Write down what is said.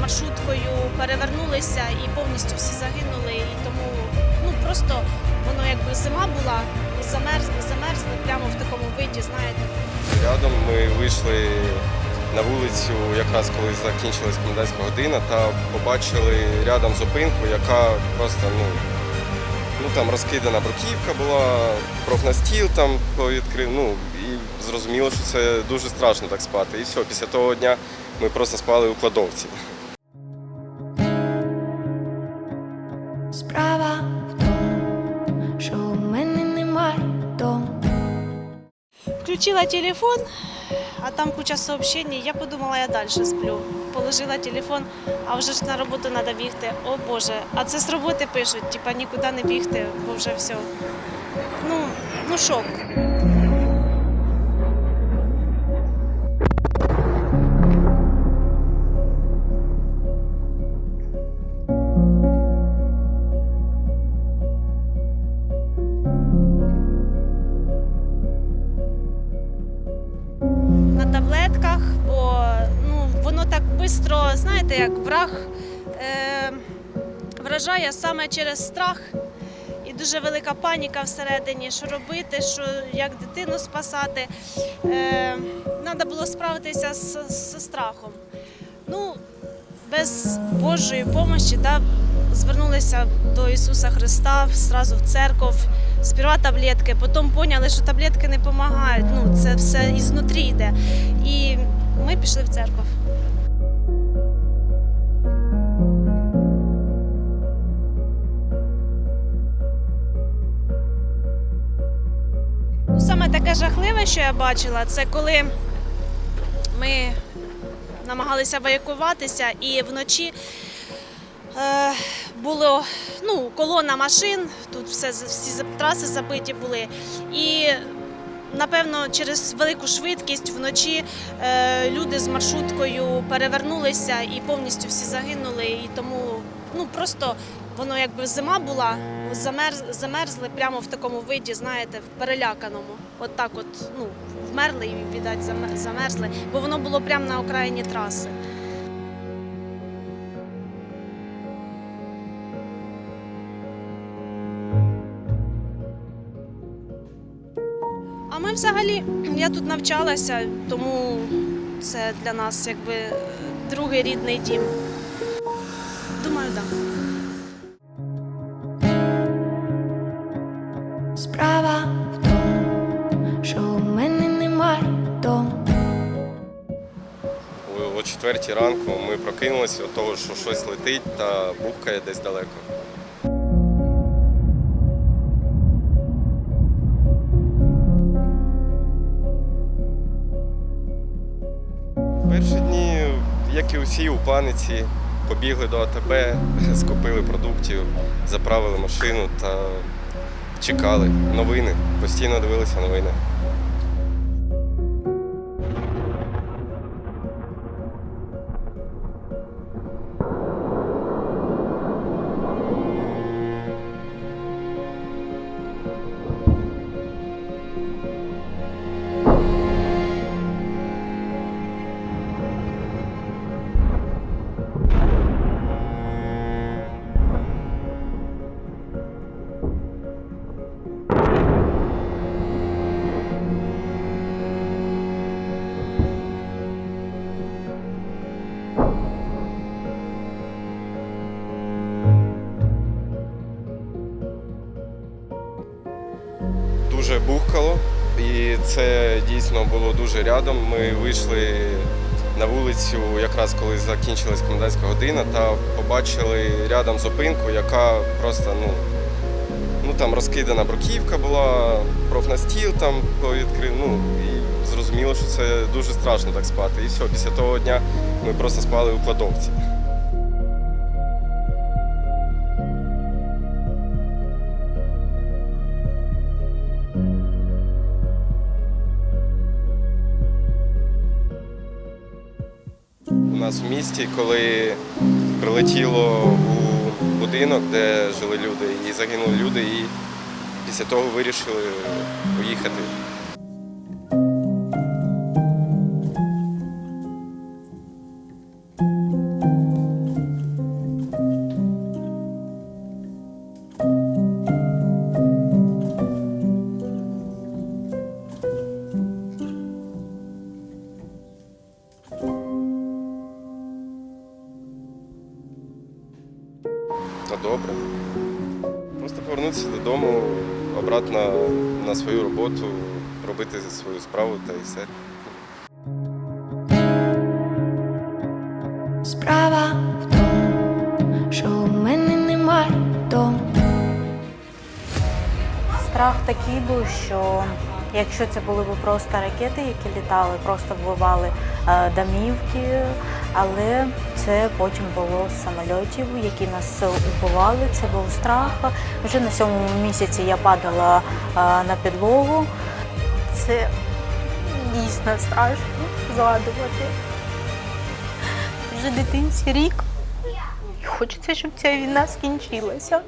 маршруткою перевернулися і повністю всі загинули. І тому ну просто воно якби зима була, замерз, замерзли прямо в такому виді, знаєте. Рядом ми вийшли на вулицю, якраз коли закінчилась комендантська година, та побачили рядом зупинку, яка просто ну, ну там розкидана бруківка була, профнастіл там відкрив. Ну і зрозуміло, що це дуже страшно так спати. І все, після того дня ми просто спали у кладовці. Справа в тому, що у мене немає дому. Включила телефон, а там куча сообщений. Я подумала, я далі сплю. Положила телефон, а вже ж на роботу треба бігти. О Боже, а це з роботи пишуть, типа нікуди не бігти, бо вже все. Ну, ну шок. На таблетках, бо ну, воно так швидко, знаєте, як враг е, вражає саме через страх. І дуже велика паніка всередині, що робити, що як дитину спасати. Треба було справитися з, з страхом. Ну, без Божої допомоги да, звернулися до Ісуса Христа зразу в церкву, сперва таблетки, потім поняли, що таблетки не допомагають. Ну, це все ізнутрі йде. І ми пішли в церкву. Ну, Саме таке жахливе, що я бачила, це коли ми намагалися евакуватися і вночі було ну, колона машин, тут все, всі траси забиті були. І напевно через велику швидкість вночі е, люди з маршруткою перевернулися і повністю всі загинули. І тому ну, просто воно якби зима була, замерз, замерзли прямо в такому виді, знаєте, в переляканому. От так от, ну, вмерли і, віддать, заме- замерзли, бо воно було прямо на окраїні траси. А ми взагалі, я тут навчалася, тому це для нас якби другий рідний дім. Думаю, так. Справа в тому, що у мене немає дому. О- О четвертій ранку ми прокинулися від того, що щось летить та бухкає десь далеко. Як і усі, у паниці, побігли до АТБ, скупили продуктів, заправили машину та чекали новини. Постійно дивилися новини. Бухкало, і це дійсно було дуже рядом. Ми вийшли на вулицю, якраз коли закінчилась комендантська година, та побачили рядом зупинку, яка просто ну, ну там розкидана бруківка була, профнастіл там відкрив. Ну і зрозуміло, що це дуже страшно так спати. І все, після того дня ми просто спали у кладовці. У нас в місті, коли прилетіло у будинок, де жили люди, і загинули люди, і після того вирішили поїхати. Та добре. Просто повернутися додому, обратно на свою роботу, робити свою справу та і все. Справа в тому, що у мене немає дому. Страх такий був, що якщо це були б просто ракети, які літали, просто вбивали е, домівки, але це потім було з самольотів, які нас убивали. Це був страх. Вже на сьомому місяці я падала на підлогу. Це дійсно страшно згадувати. Вже дитинці рік. Хочеться, щоб ця війна скінчилася.